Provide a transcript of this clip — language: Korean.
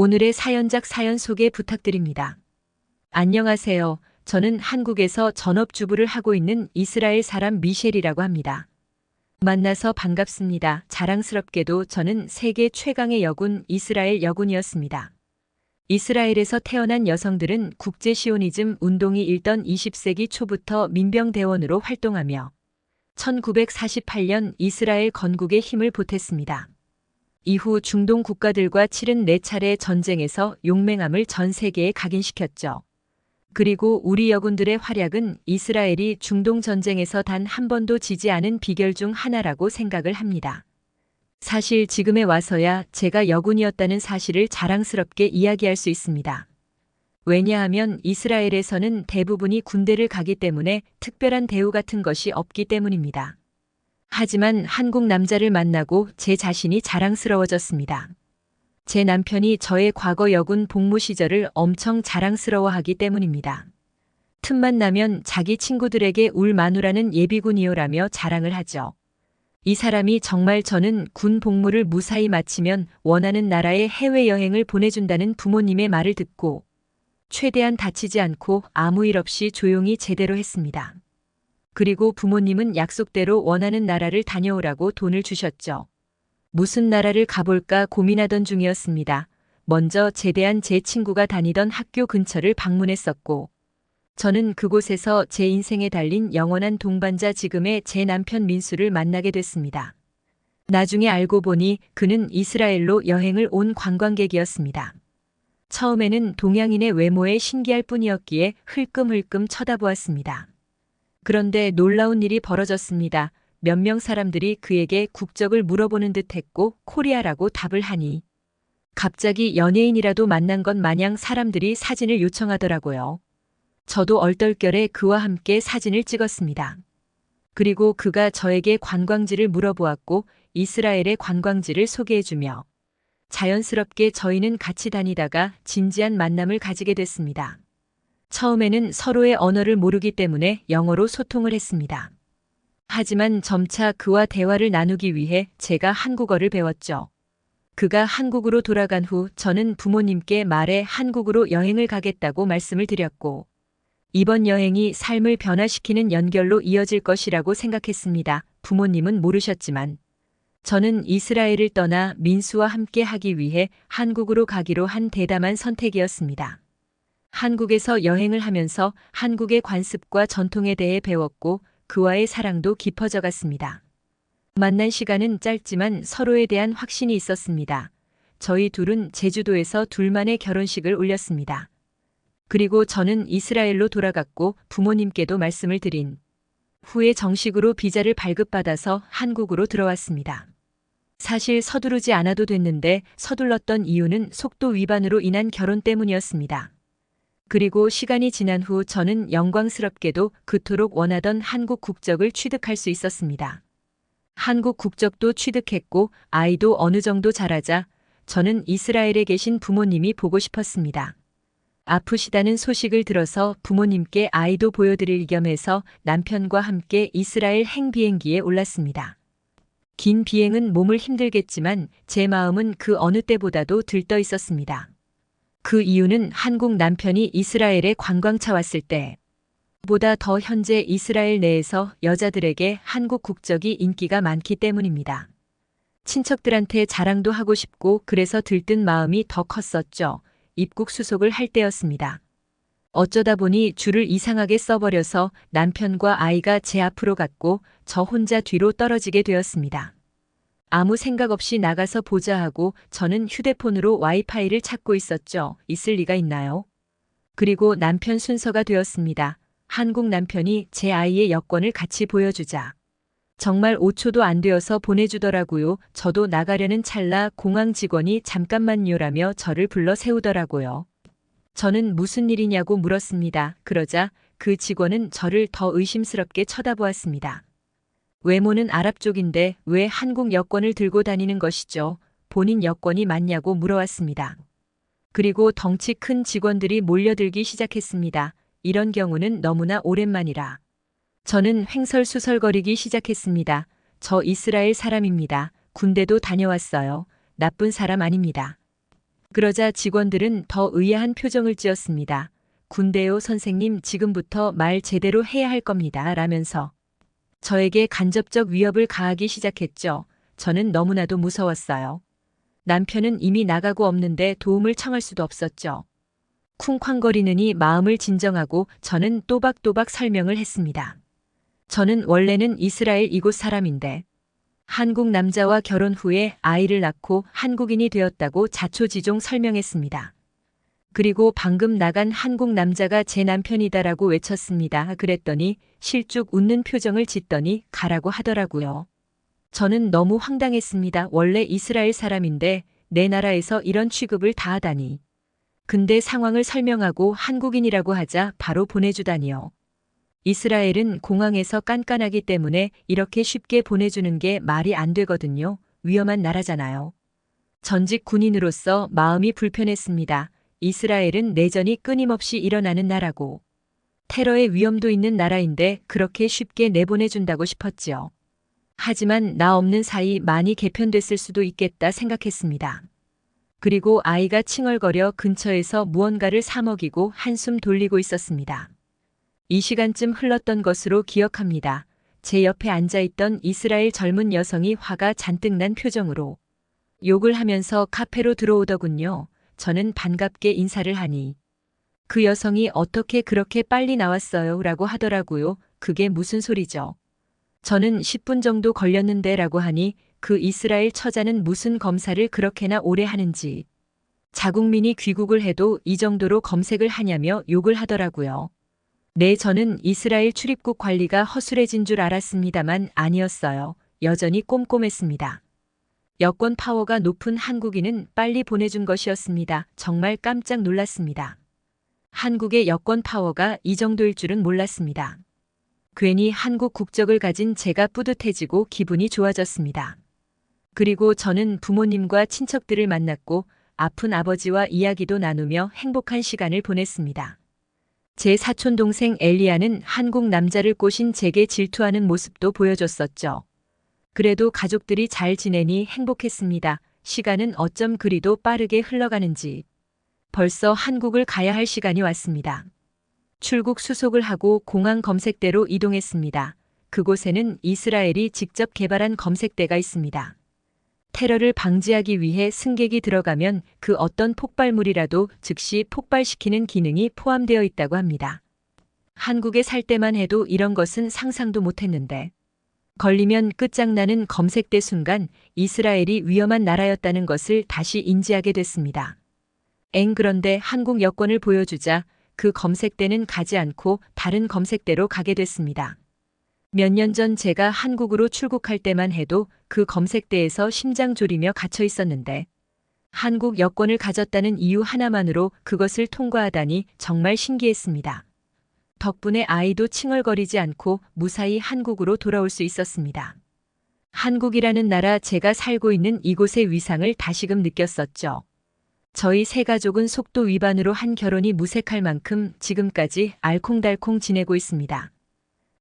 오늘의 사연작 사연 소개 부탁드립니다. 안녕하세요. 저는 한국에서 전업주부를 하고 있는 이스라엘 사람 미셸이라고 합니다. 만나서 반갑습니다. 자랑스럽게도 저는 세계 최강의 여군 이스라엘 여군이었습니다. 이스라엘에서 태어난 여성들은 국제 시오니즘 운동이 일던 20세기 초부터 민병대원으로 활동하며 1948년 이스라엘 건국에 힘을 보탰습니다. 이후 중동 국가들과 치른 4차례 전쟁에서 용맹함을 전 세계에 각인시켰죠. 그리고 우리 여군들의 활약은 이스라엘이 중동 전쟁에서 단 한 번도 지지 않은 비결 중 하나라고 생각을 합니다. 사실 지금에 와서야 제가 여군이었다는 사실을 자랑스럽게 이야기할 수 있습니다. 왜냐하면 이스라엘에서는 대부분이 군대를 가기 때문에 특별한 대우 같은 것이 없기 때문입니다. 하지만 한국 남자를 만나고 제 자신이 자랑스러워졌습니다. 제 남편이 저의 과거 여군 복무 시절을 엄청 자랑스러워하기 때문입니다. 틈만 나면 자기 친구들에게 울 마누라는 예비군이요라며 자랑을 하죠. 이 사람이 정말 저는 군 복무를 무사히 마치면 원하는 나라에 해외여행을 보내준다는 부모님의 말을 듣고 최대한 다치지 않고 아무 일 없이 조용히 제대로 했습니다. 그리고 부모님은 약속대로 원하는 나라를 다녀오라고 돈을 주셨죠. 무슨 나라를 가볼까 고민하던 중이었습니다. 먼저 제대한 제 친구가 다니던 학교 근처를 방문했었고, 저는 그곳에서 제 인생에 달린 영원한 동반자 지금의 제 남편 민수를 만나게 됐습니다. 나중에 알고 보니 그는 이스라엘로 여행을 온 관광객이었습니다. 처음에는 동양인의 외모에 신기할 뿐이었기에 흘끔흘끔 쳐다보았습니다. 그런데 놀라운 일이 벌어졌습니다. 몇 명 사람들이 그에게 국적을 물어보는 듯 했고 코리아라고 답을 하니 갑자기 연예인이라도 만난 것 마냥 사람들이 사진을 요청하더라고요. 저도 얼떨결에 그와 함께 사진을 찍었습니다. 그리고 그가 저에게 관광지를 물어보았고 이스라엘의 관광지를 소개해주며 자연스럽게 저희는 같이 다니다가 진지한 만남을 가지게 됐습니다. 처음에는 서로의 언어를 모르기 때문에 영어로 소통을 했습니다. 하지만 점차 그와 대화를 나누기 위해 제가 한국어를 배웠죠. 그가 한국으로 돌아간 후 저는 부모님께 말해 한국으로 여행을 가겠다고 말씀을 드렸고, 이번 여행이 삶을 변화시키는 연결로 이어질 것이라고 생각했습니다. 부모님은 모르셨지만, 저는 이스라엘을 떠나 민수와 함께 하기 위해 한국으로 가기로 한 대담한 선택이었습니다. 한국에서 여행을 하면서 한국의 관습과 전통에 대해 배웠고 그와의 사랑도 깊어져 갔습니다. 만난 시간은 짧지만 서로에 대한 확신이 있었습니다. 저희 둘은 제주도에서 둘만의 결혼식을 올렸습니다. 그리고 저는 이스라엘로 돌아갔고 부모님께도 말씀을 드린 후에 정식으로 비자를 발급받아서 한국으로 들어왔습니다. 사실 서두르지 않아도 됐는데 서둘렀던 이유는 속도 위반으로 인한 결혼 때문이었습니다. 그리고 시간이 지난 후 저는 영광스럽게도 그토록 원하던 한국 국적을 취득할 수 있었습니다. 한국 국적도 취득했고 아이도 어느 정도 자라자 저는 이스라엘에 계신 부모님이 보고 싶었습니다. 아프시다는 소식을 들어서 부모님께 아이도 보여드릴 겸해서 남편과 함께 이스라엘 행비행기에 올랐습니다. 긴 비행은 몸을 힘들겠지만 제 마음은 그 어느 때보다도 들떠 있었습니다. 그 이유는 한국 남편이 이스라엘에 관광차 왔을 때 보다 더 현재 이스라엘 내에서 여자들에게 한국 국적이 인기가 많기 때문입니다. 친척들한테 자랑도 하고 싶고 그래서 들뜬 마음이 더 컸었죠. 입국 수속을 할 때였습니다. 어쩌다 보니 줄을 이상하게 써버려서 남편과 아이가 제 앞으로 갔고 저 혼자 뒤로 떨어지게 되었습니다. 아무 생각 없이 나가서 보자 하고 저는 휴대폰으로 와이파이를 찾고 있었죠. 있을 리가 있나요? 그리고 남편 순서가 되었습니다. 한국 남편이 제 아이의 여권을 같이 보여주자. 정말 5초도 안 되어서 보내주더라고요. 저도 나가려는 찰나 공항 직원이 잠깐만요라며 저를 불러 세우더라고요. 저는 무슨 일이냐고 물었습니다. 그러자 그 직원은 저를 더 의심스럽게 쳐다보았습니다. 외모는 아랍 쪽인데 왜 한국 여권을 들고 다니는 것이죠? 본인 여권이 맞냐고 물어왔습니다. 그리고 덩치 큰 직원들이 몰려들기 시작했습니다. 이런 경우는 너무나 오랜만이라. 저는 횡설수설거리기 시작했습니다. 저 이스라엘 사람입니다. 군대도 다녀왔어요. 나쁜 사람 아닙니다. 그러자 직원들은 더 의아한 표정을 지었습니다. 군대요 선생님 지금부터 말 제대로 해야 할 겁니다. 라면서 저에게 간접적 위협을 가하기 시작했죠. 저는 너무나도 무서웠어요. 남편은 이미 나가고 없는데 도움을 청할 수도 없었죠. 쿵쾅거리느니 마음을 진정하고 저는 또박또박 설명을 했습니다. 저는 원래는 이스라엘 이곳 사람인데 한국 남자와 결혼 후에 아이를 낳고 한국인이 되었다고 자초지종 설명했습니다. 그리고 방금 나간 한국 남자가 제 남편이다라고 외쳤습니다. 그랬더니 실쭉 웃는 표정을 짓더니 가라고 하더라고요. 저는 너무 황당했습니다. 원래 이스라엘 사람인데 내 나라에서 이런 취급을 다 하다니. 근데 상황을 설명하고 한국인이라고 하자 바로 보내주다니요. 이스라엘은 공항에서 깐깐하기 때문에 이렇게 쉽게 보내주는 게 말이 안 되거든요. 위험한 나라잖아요. 전직 군인으로서 마음이 불편했습니다. 이스라엘은 내전이 끊임없이 일어나는 나라고 테러의 위험도 있는 나라인데 그렇게 쉽게 내보내준다고 싶었지요. 하지만 나 없는 사이 많이 개편됐을 수도 있겠다 생각했습니다. 그리고 아이가 칭얼거려 근처에서 무언가를 사먹이고 한숨 돌리고 있었습니다. 이 시간쯤 흘렀던 것으로 기억합니다. 제 옆에 앉아있던 이스라엘 젊은 여성이 화가 잔뜩 난 표정으로 욕을 하면서 카페로 들어오더군요. 저는 반갑게 인사를 하니 그 여성이 어떻게 그렇게 빨리 나왔어요? 라고 하더라고요. 그게 무슨 소리죠? 저는 10분 정도 걸렸는데 라고 하니 그 이스라엘 처자는 무슨 검사를 그렇게나 오래 하는지 자국민이 귀국을 해도 이 정도로 검색을 하냐며 욕을 하더라고요. 네, 저는 이스라엘 출입국 관리가 허술해진 줄 알았습니다만 아니었어요. 여전히 꼼꼼했습니다. 여권 파워가 높은 한국인은 빨리 보내준 것이었습니다. 정말 깜짝 놀랐습니다. 한국의 여권 파워가 이 정도일 줄은 몰랐습니다. 괜히 한국 국적을 가진 제가 뿌듯해지고 기분이 좋아졌습니다. 그리고 저는 부모님과 친척들을 만났고 아픈 아버지와 이야기도 나누며 행복한 시간을 보냈습니다. 제 사촌 동생 엘리아는 한국 남자를 꼬신 제게 질투하는 모습도 보여줬었죠. 그래도 가족들이 잘 지내니 행복했습니다. 시간은 어쩜 그리도 빠르게 흘러가는지. 벌써 한국을 가야 할 시간이 왔습니다. 출국 수속을 하고 공항 검색대로 이동했습니다. 그곳에는 이스라엘이 직접 개발한 검색대가 있습니다. 테러를 방지하기 위해 승객이 들어가면 그 어떤 폭발물이라도 즉시 폭발시키는 기능이 포함되어 있다고 합니다. 한국에 살 때만 해도 이런 것은 상상도 못했는데 걸리면 끝장나는 검색대 순간 이스라엘이 위험한 나라였다는 것을 다시 인지하게 됐습니다. 엥 그런데 한국 여권을 보여주자 그 검색대는 가지 않고 다른 검색대로 가게 됐습니다. 몇 년 전 제가 한국으로 출국할 때만 해도 그 검색대에서 심장 졸이며 갇혀 있었는데 한국 여권을 가졌다는 이유 하나만으로 그것을 통과하다니 정말 신기했습니다. 덕분에 아이도 칭얼거리지 않고 무사히 한국으로 돌아올 수 있었습니다. 한국이라는 나라 제가 살고 있는 이곳의 위상을 다시금 느꼈었죠. 저희 세 가족은 속도 위반으로 한 결혼이 무색할 만큼 지금까지 알콩달콩 지내고 있습니다.